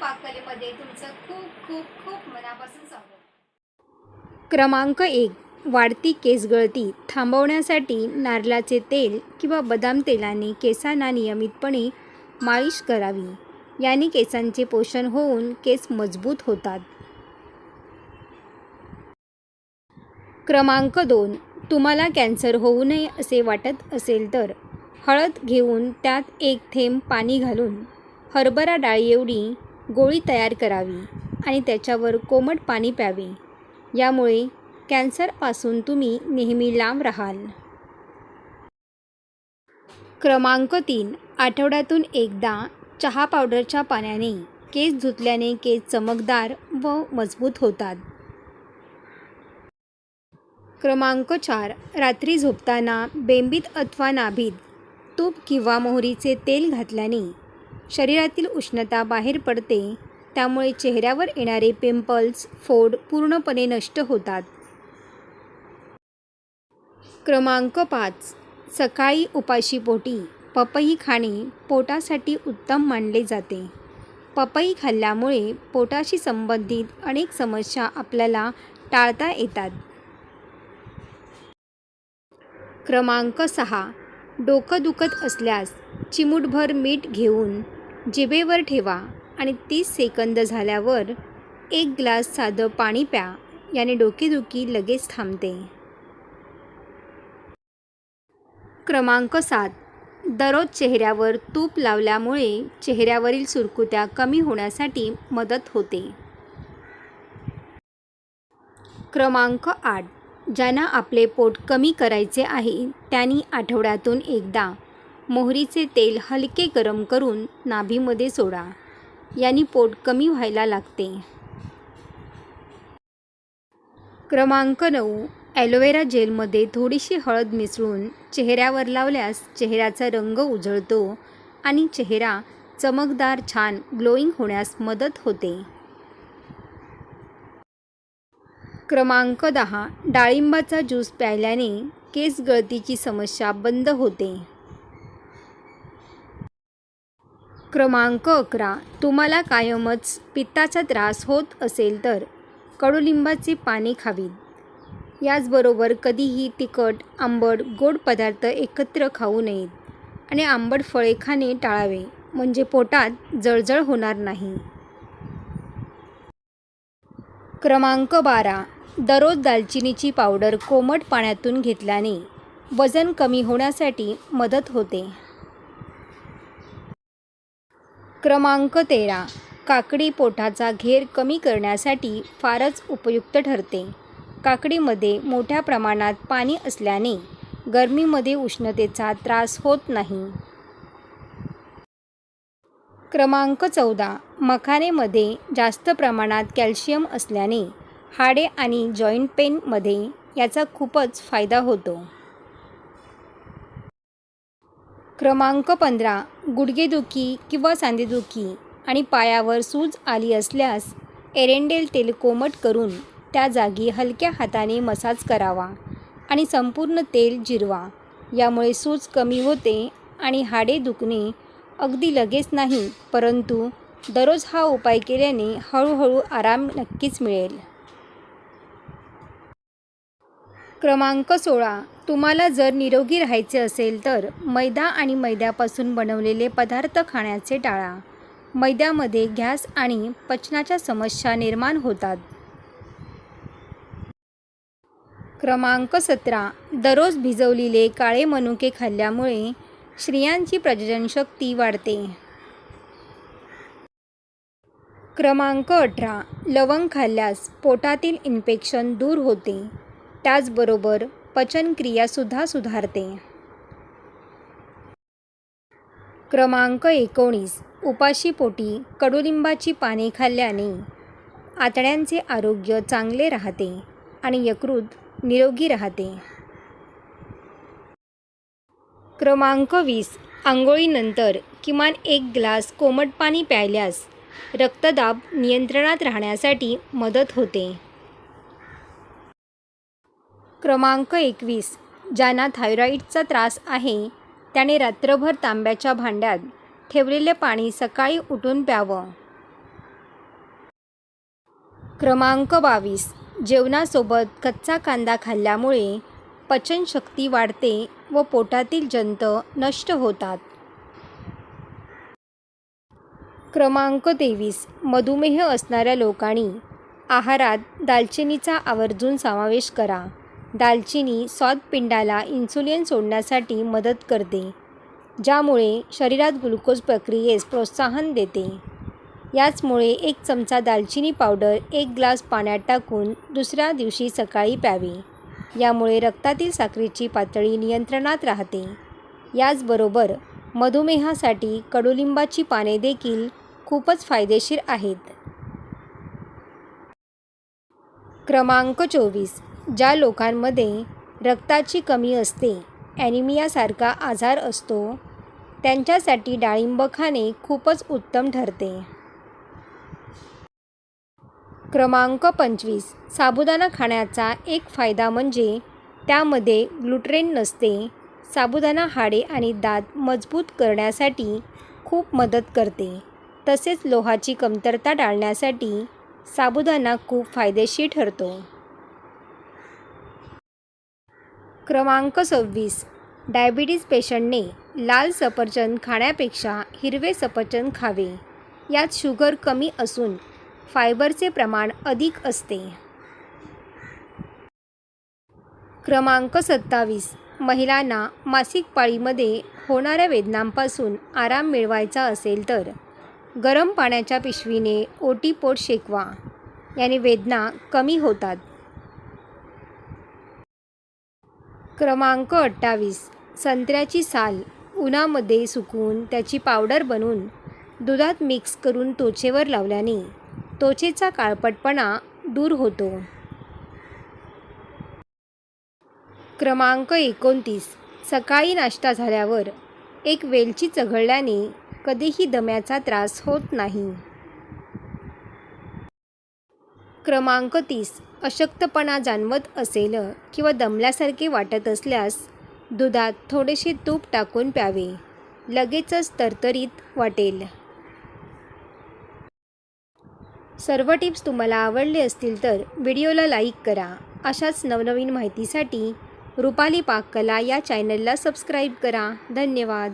पाककलेमध्ये तुमचं खूप खूप खूप मनापासून स्वागत. क्रमांक एक वाढती केस गळती थांबवण्यासाठी नारळाचे तेल किंवा बदाम तेलाने केसांना नियमितपणे मालिश करावी. याने केसांचे पोषण होऊन केस मजबूत होतात. क्रमांक दोन तुम्हाला कॅन्सर होऊ नये असे वाटत असेल तर हळद घेऊन त्यात एक थेंब पाणी घालून हरभरा डाळी एवढी गोळी तयार करावी आणि त्याच्यावर कोमट पाणी प्यावे. यामुळे कॅन्सरपासून तुम्ही नेहमी लांब राहाल. क्रमांक तीन. आठवड्यातून एकदा चहा पावडरच्या पाण्याने केस धुतल्याने केस चमकदार व मजबूत होतात. क्रमांक चार. रात्री झोपताना बेंबीत अथवा नाभीत तूप किंवा मोहरीचे तेल घातल्याने शरीरातील उष्णता बाहेर पडते त्यामुळे चेहऱ्यावर येणारे पिंपल्स फोड पूर्णपणे नष्ट होतात. क्रमांक पाच. सकाळी उपाशी पोटी. पपई खाणे पोटासाठी उत्तम मानले जाते. पपई खाल्ल्यामुळे पोटाशी संबंधित अनेक समस्या आपल्याला टाळता येतात. क्रमांक सहा. डोकं दुखत असल्यास चिमूटभर मीठ घेऊन जिभेवर ठेवा आणि तीस सेकंद झाल्यावर एक ग्लास साधं पाणी प्या. याने डोकेदुखी लगेच थांबते. क्रमांक सात. दररोज चेहऱ्यावर तूप लावल्यामुळे चेहऱ्यावरील सुरकुत्या कमी होण्यासाठी मदत होते. क्रमांक आठ. ज्यांना आपले पोट कमी करायचे आहे त्यांनी आठवड्यातून एकदा मोहरीचे तेल हलके गरम करून नाभीमध्ये सोडा. यांनी पोट कमी व्हायला लागते. क्रमांक नऊ. ॲलोवेरा जेलमध्ये थोडीशी हळद मिसळून चेहऱ्यावर लावल्यास चेहऱ्याचा रंग उजळतो आणि चेहरा चमकदार छान ग्लोईंग होण्यास मदत होते. क्रमांक दहा. डाळिंबाचा ज्यूस प्यायल्याने केस गळतीची समस्या बंद होते. क्रमांक अकरा तुम्हाला कायमच पित्ताचा त्रास होत असेल तर कडुलिंबाचे पाणी खावीत याचबरोबर कधीही तिखट आंबट गोड पदार्थ एकत्र खाऊ नयेत आणि आंबट फळे खाणे टाळावे म्हणजे पोटात जळजळ होणार नाही. क्रमांक बारा दररोज दालचिनीची पावडर कोमट पाण्यातून घेतल्याने वजन कमी होण्यासाठी मदत होते. क्रमांक तेरा. काकडी पोटाचा घेर कमी करण्यासाठी फारच उपयुक्त ठरते. काकडीमध्ये मोठ्या प्रमाणात पाणी असल्याने गरमीमध्ये उष्णतेचा त्रास होत नाही. क्रमांक चौदा. मखानेमध्ये जास्त प्रमाणात कॅल्शियम असल्याने हाडे आणि जॉईंट पेनमध्ये याचा खूपच फायदा होतो. क्रमांक पंधरा. गुडघेदुखी किंवा सांधेदुखी आणि पायावर सूज आली असल्यास एरेंडेल तेल कोमट करून त्या जागी हलक्या हाताने मसाज करावा आणि संपूर्ण तेल जिरवा. यामुळे सूज कमी होते आणि हाडे दुखणे अगदी लगेच नाही परंतु दररोज हा उपाय केल्याने हळूहळू आराम नक्कीच मिळेल. क्रमांक सोळा. तुम्हाला जर निरोगी राहायचे असेल तर मैदा आणि मैद्यापासून बनवलेले पदार्थ खाण्याचे टाळा. मैद्यामध्ये गॅस आणि पचनाच्या समस्या निर्माण होतात. क्रमांक सतरा. दररोज भिजवलेले काळे मनुके खाल्ल्यामुळे स्त्रियांची प्रजननशक्ती वाढते. क्रमांक अठरा. लवंग खाल्ल्यास पोटातील इन्फेक्शन दूर होते. त्याचबरोबर पचनक्रियासुद्धा सुधारते. क्रमांक एकोणीस. उपाशीपोटी कडुलिंबाची पाने खाल्ल्याने आतड्यांचे आरोग्य चांगले राहते आणि यकृत निरोगी राहते. क्रमांक वीस. आंघोळीनंतर किमान एक ग्लास कोमट पाणी प्यायल्यास रक्तदाब नियंत्रणात राहण्यासाठी मदत होते. क्रमांक एकवीस ज्यांना थायरॉईडचा त्रास आहे त्याने रात्रभर तांब्याच्या भांड्यात ठेवलेले पाणी सकाळी उठून प्यावं. क्रमांक बावीस जेवणासोबत कच्चा कांदा खाल्ल्यामुळे पचनशक्ती वाढते व पोटातील जंत नष्ट होतात. क्रमांक तेवीस मधुमेह असणाऱ्या लोकांनी आहारात दालचिनीचा आवर्जून समावेश करा. दालचिनी स्वादपिंडाला इन्सुलिन सोडण्यासाठी मदत करते ज्यामुळे शरीरात ग्लुकोज प्रक्रियेस प्रोत्साहन देते. याचमुळे एक चमचा दालचिनी पावडर एक ग्लास पाण्यात टाकून दुसऱ्या दिवशी सकाळी प्यावी. यामुळे रक्तातील साखरेची पातळी नियंत्रणात राहते. याचबरोबर मधुमेहासाठी कडुलिंबाची पाने देखील खूपच फायदेशीर आहेत. क्रमांक चोवीस. ज्या लोकांमध्ये रक्ताची कमी असते ॲनिमियासारखा आजार असतो त्यांच्यासाठी डाळिंब खाणे खूपच उत्तम ठरते. क्रमांक पंचवीस. साबुदाणा खाण्याचा एक फायदा म्हणजे त्यामध्ये ग्लुट्रेन नसते. साबुदाणा हाडे आणि दात मजबूत करण्यासाठी खूप मदत करते. तसेच लोहाची कमतरता टाळण्यासाठी साबुदाणा खूप फायदेशीर ठरतो. क्रमांक सव्वीस. डायबिटीज पेशंटने लाल सफरचंद खाण्यापेक्षा हिरवे सफरचंद खावे. यात शुगर कमी असून फायबरचे प्रमाण अधिक असते. क्रमांक सत्तावीस. महिलांना मासिक पाळीमध्ये होणाऱ्या वेदनांपासून आराम मिळवायचा असेल तर गरम पाण्याच्या पिशवीने ओटीपोट शेकवा. याने वेदना कमी होतात. क्रमांक अठ्ठावीस. संत्र्याची साल. उन्हामध्ये सुकून त्याची पावडर बनवून दुधात मिक्स करून त्वचेवर लावल्याने त्वचेचा काळपटपणा दूर होतो. क्रमांक एकोणतीस. सकाळी नाश्ता झाल्यावर एक वेलची चघळल्याने कधीही दम्याचा त्रास होत नाही. क्रमांक तीस. अशक्तपणा जाणवत असेल किंवा दमल्यासारखे वाटत असल्यास दुधात थोडेसे तूप टाकून प्यावे. लगेचच तरतरीत वाटेल. सर्व टिप्स तुम्हाला आवडले असतील तर व्हिडिओला लाईक करा. अशाच नवनवीन माहितीसाठी रुपाली पाककला या चॅनलला सबस्क्राईब करा. धन्यवाद.